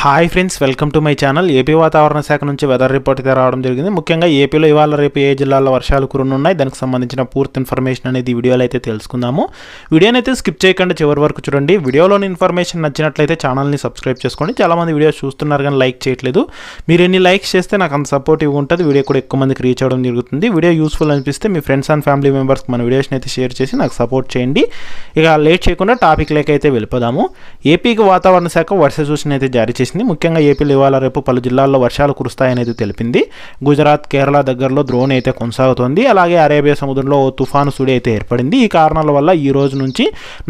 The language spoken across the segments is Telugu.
Hi friends welcome to my channel AP వాతావరణ శాఖ నుంచి వెదర్ రిపోర్ట్ అయితే రావడం జరిగింది. ముఖ్యంగా ఏపీలో ఇవాళ రేపు ఏ జిల్లాల్లో వర్షాలు కురునున్నాయి? దానికి సంబంధించిన పూర్తి ఇన్ఫర్మేషన్ అనేది వీడియోలో అయితే తెలుసుకుందాము. వీడియోని అయితే స్కిప్ చేయకుండా చివరి వరకు చూడండి. వీడియోలోని ఇన్ఫర్మేషన్ నచ్చినట్లయితే ఛానల్ని సబ్స్క్రైబ్ చేసుకోండి. చాలామంది వీడియోస్ చూస్తున్నారు కానీ లైక్ చేయట్లేదు. మీరు ఎన్ని లైక్స్ చేస్తే నాకు అంత సపోర్టివ్ ఉంటుంది. వీడియో కూడా ఎక్కువ మందికి రీచ్ అవ్వడం జరుగుతుంది. వీడియో యూస్ఫుల్ అనిపిస్తే మీ ఫ్రెండ్స్ అండ్ ఫ్యామిలీ మెంబర్స్కి మన వీడియోస్ని అయితే షేర్ చేసి నాకు సపోర్ట్ చేయండి. ఇక లేట్ చేయకుండా టాపిక్ లేక అయితే వెళ్ళిపోదాము. ఏపీకి వాతావరణ శాఖ వర్ష సూచన అయితే జారీ చేసింది. ముఖ్యంగా ఏపీలో ఇవాళ రేపు పలు జిల్లాల్లో వర్షాలు కురుస్తాయనేది తెలిపింది. గుజరాత్ కేరళ దగ్గరలో ద్రోణి అయితే కొనసాగుతోంది. అలాగే అరేబియా సముద్రంలో ఓ తుఫాను సుడి అయితే ఏర్పడింది. ఈ కారణాల వల్ల ఈ రోజు నుంచి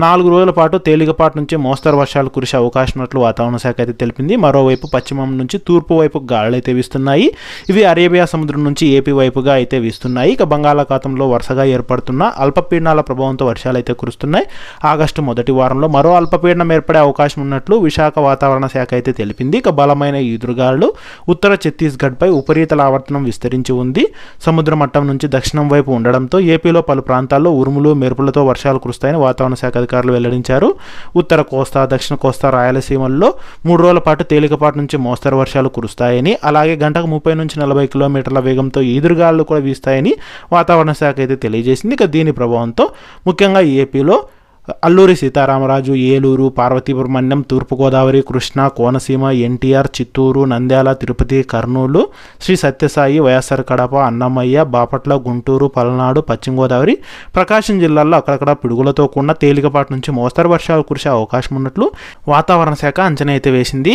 నాలుగు రోజుల పాటు తేలికపాటి నుంచి మోస్తరు వర్షాలు కురిసే అవకాశం ఉన్నట్లు వాతావరణ శాఖ అయితే తెలిపింది. మరోవైపు పశ్చిమం నుంచి తూర్పు వైపు గాలులు అయితే వీస్తున్నాయి. ఇవి అరేబియా సముద్రం నుంచి ఏపీ వైపుగా అయితే వీస్తున్నాయి. ఇక బంగాళాఖాతంలో వరుసగా ఏర్పడుతున్న అల్పపీడనాల ప్రభావంతో వర్షాలు అయితే కురుస్తున్నాయి. ఆగస్టు మొదటి వారంలో మరో అల్పపీడనం ఏర్పడే అవకాశం ఉన్నట్లు విశాఖ వాతావరణ శాఖ అయితే తెలిపింది. తెలిపింది. ఇక బలమైన ఈదురుగాలు ఉత్తర ఛత్తీస్గఢ్పై ఉపరితల ఆవర్తనం విస్తరించి ఉంది. సముద్ర మట్టం నుంచి దక్షిణం వైపు ఉండడంతో ఏపీలో పలు ప్రాంతాల్లో ఉరుములు మెరుపులతో వర్షాలు కురుస్తాయని వాతావరణ శాఖ అధికారులు వెల్లడించారు. ఉత్తర కోస్తా దక్షిణ కోస్తా రాయలసీమల్లో మూడు రోజుల పాటు తేలికపాటి నుంచి మోస్తరు వర్షాలు కురుస్తాయని అలాగే గంటకు ముప్పై నుంచి నలభై కిలోమీటర్ల వేగంతో ఈదురుగాలు కూడా వీస్తాయని వాతావరణ శాఖ అయితే తెలియజేసింది. ఇక దీని ప్రభావంతో ముఖ్యంగా ఏపీలో అల్లూరి సీతారామరాజు ఏలూరు పార్వతీపురం తూర్పుగోదావరి కృష్ణా కోనసీమ ఎన్టీఆర్ చిత్తూరు నంద్యాల తిరుపతి కర్నూలు శ్రీ సత్యసాయి వైఎస్ఆర్ కడప అన్నమయ్య బాపట్ల గుంటూరు పల్నాడు పశ్చిమ గోదావరి ప్రకాశం జిల్లాల్లో అక్కడక్కడ పిడుగులతో కూడిన తేలికపాటి నుంచి మోస్తరు వర్షాలు కురిసే అవకాశం ఉన్నట్లు వాతావరణ శాఖ అంచనా అయితే వేసింది.